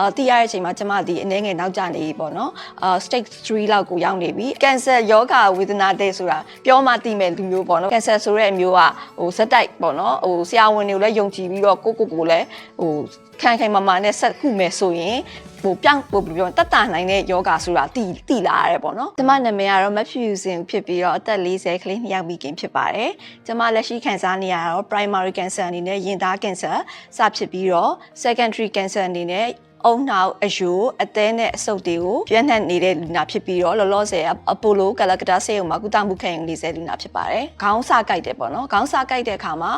အာသိရတဲ့အချိန်မှာကျမဒီအနေငယ်နောက်ကျနေပြီပေါ့နော်အာ stage 3လောက်ကိုရောက်နေပြီကင်ဆာယောဂဝေဒနာတဲ့ဆိုတာပြောမှသိမဲ့လူမျိုးပေါ့နော်ကင်ဆာဆိုတဲ့အမျိုးကဟိုဇက်တိုက်ပေါ့နော်ဟိုဆရာဝန်တွေကိုလည်းယုံကြည်ပြီးတော့ကိုကိုကိုလည်းဟိုခံခိုင်မာမာနဲ့ဆက်ခုမယ်ဆိုရင်ဟိုပြောင်းဟိုဘယ်လိုပြောတတ်တာနိုင်တဲ့ယောဂဆိုတာတိတိလာရတယ်ပေါ့နော်ကျမနာမည်ကတော့မဖြူစင်ဖြစ်ပြီးတော့အသက်40ခလေးနှစ်ယောက်မိခင်ဖြစ်ပါတယ်ကျမလက်ရှိခံစားနေရတာတော့ primary cancer အနေနဲ့ရင်သား cancer စဖြစ်ပြီးတော့ secondary cancer အနေနဲ့ အုံနောက်အယိုအသေးနဲ့အဆုပ်တွေကိုပြန့်နှံ့နေတဲ့လူနာဖြစ်ပြီးတော့လောလောဆယ်အပိုလိုကလကတာဆေးရုံမှာကုသမှုခံယူနေတဲ့လူနာဖြစ်ပါတယ်။ခေါင်းစကိုက်တယ်ပေါ့နော်။ခေါင်းစကိုက်တဲ့အခါမှာ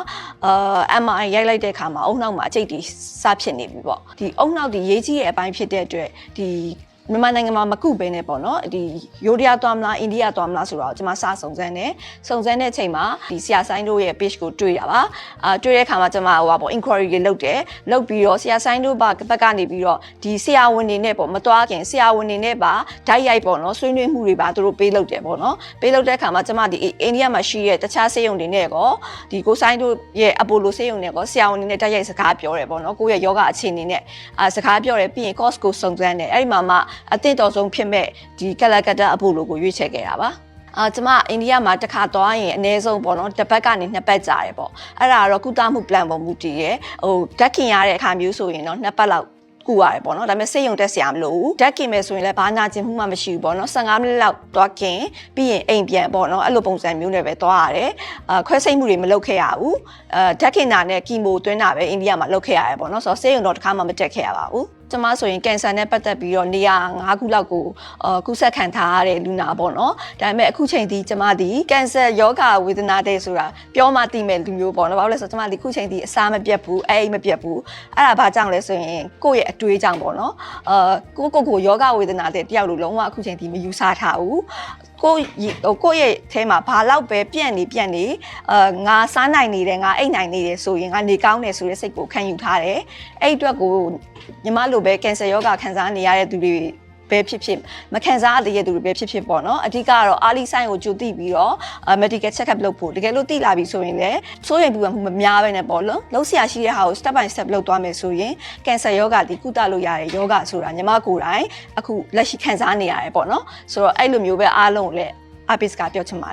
အာ MRI ရိုက်လိုက်တဲ့အခါမှာအုံနောက်မှာအကျိတ်တီစဖြစ်နေပြီပေါ့။ဒီအုံနောက်ဒီရေးကြီးတဲ့အပိုင်းဖြစ်တဲ့အတွက်ဒီ မြန်မာနိုင်ငံမှာမကုဘဲနဲ့ပေါ့နော်ဒီယိုဒီယာသွားမလားအိန္ဒိယသွားမလားဆိုတော့ကျွန်မစစုံစမ်းတယ်စုံစမ်းတဲ့အချိန်မှာဒီဆရာဆိုင်တို့ရဲ့ page ကိုတွေ့တာပါအာတွေ့တဲ့အခါမှာကျွန်မဟိုပါပေါ့ inquiry တွေလုပ်တယ်လုပ်ပြီးတော့ဆရာဆိုင်တို့ဘဘက်ကနေပြီးတော့ဒီဆရာဝန်တွေနဲ့ပေါ့မသွားခင်ဆရာဝန်တွေနဲ့ပါဓာတ်ရိုက်ပေါ့နော်ဆွေးနွေးမှုတွေပါသူတို့ပေးလုပ်တယ်ပေါ့နော်ပေးလုပ်တဲ့အခါမှာကျွန်မဒီအိန္ဒိယမှာရှိတဲ့တခြားဆေးရုံတွေနဲ့ကောဒီကိုဆိုင်တို့ရဲ့အပိုလိုဆေးရုံနဲ့ကောဆရာဝန်တွေနဲ့ဓာတ်ရိုက်စကားပြောတယ်ပေါ့နော်ကိုယ့်ရဲ့ယောဂအခြေအနေနဲ့အာစကားပြောတယ်ပြီးရင် course ကိုစုံစမ်းတယ်အဲ့ဒီမှာမှအသင့်တော်ဆုံးဖြစ်မဲ့ဒီကလကတအပိုလိုကိုရွေးချယ်ခဲ့တာပါအာကျမအိန္ဒိယမှာတစ်ခါသွားရင်အနည်းဆုံးပေါ့နော်တစ်ပတ်ကနေနှစ်ပတ်ကြာတယ်ပေါ့အဲ့ဒါကတော့ကုသမှု plan ပေါ်မူတည်ရယ်ဟိုဓာတ်ခင်ရတဲ့အခါမျိုးဆိုရင်တော့နှစ်ပတ်လောက်ကူရတယ်ပေါ့နော်ဒါပေမဲ့စိတ်ယုံတက်စရာမလိုဘူးဓာတ်ခင်မယ်ဆိုရင်လည်းဘာနာကျင်မှုမှမရှိဘူးပေါ့နော်15မိနစ်လောက်သွားခင်ပြီးရင်အိမ်ပြန်ပေါ့နော်အဲ့လိုပုံစံမျိုးနဲ့ပဲသွားရတယ်အာခွဲစိတ်မှုတွေမလုပ်ခဲ့ရဘူးအာဓာတ်ခင်တာနဲ့ကီမိုသွင်းတာပဲအိန္ဒိယမှာလုပ်ခဲ့ရတယ်ပေါ့နော်ဆိုတော့စိတ်ယုံတော့တစ်ခါမှမတက်ခဲ့ရပါဘူး ကျမဆိုရင်ကင်ဆာနဲ့ပတ်သက်ပြီးတော့နေရာ၅ခုလောက်ကိုအာကုဆက်ခံထားရတဲ့လူနာပေါ့နော်ဒါပေမဲ့အခုချိန်ဒီကျမဒီကင်ဆာယောဂဝေဒနာတဲ့ဆိုတာပြောမှသိမဲ့လူမျိုးပေါ့နော်ဘာလို့လဲဆိုတော့ကျမဒီခုချိန်ဒီအစာမပြတ်ဘူးအဲအိမ်မပြတ်ဘူးအဲ့ဒါဘာကြောင့်လဲဆိုရင်ကိုယ့်ရဲ့အတွေးကြောင့်ပေါ့နော်အာကိုကိုကိုယောဂဝေဒနာတဲ့တယောက်လိုလုံးဝအခုချိန်ဒီမယူဆထားဘူး ကိုဟိုကိုယ့်ရဲ့အဲမှာဘာလောက်ပဲပြန့်နေပြန့်နေအာငါစားနိုင်နေတယ်ငါအိတ်နိုင်နေတယ်ဆိုရင်ငါနေကောင်းတယ်ဆိုတဲ့စိတ်ကိုခံယူထားတယ်အဲ့အတွက်ကိုညီမလိုပဲကင်ဆာယောဂခံစားနေရတဲ့သူတွေ ပဲဖြစ်ဖြစ်မခံစားရတဲ့သူတွေပဲဖြစ်ဖြစ်ပေါ့နော်အဓိကကတော့အာလီဆိုင်ကိုကြိုသိပြီးတော့ medical check up လုပ်ဖို့တကယ်လို့သိလာပြီဆိုရင်လည်းစိုးရိမ်ပူပန်မှုမများပဲနဲ့ပေါ့လို့လုံးဆရာရှိတဲ့ဟာကို step by step လုပ်သွားမယ်ဆိုရင်ကင်ဆာယောဂဒီကုသလို့ရတဲ့ယောဂဆိုတာညီမကိုယ်တိုင်အခုလက်ရှိခံစားနေရတယ်ပေါ့နော်ဆိုတော့အဲ့လိုမျိုးပဲအားလုံးကိုလည်းအပိစကပြောချင်ပါတယ်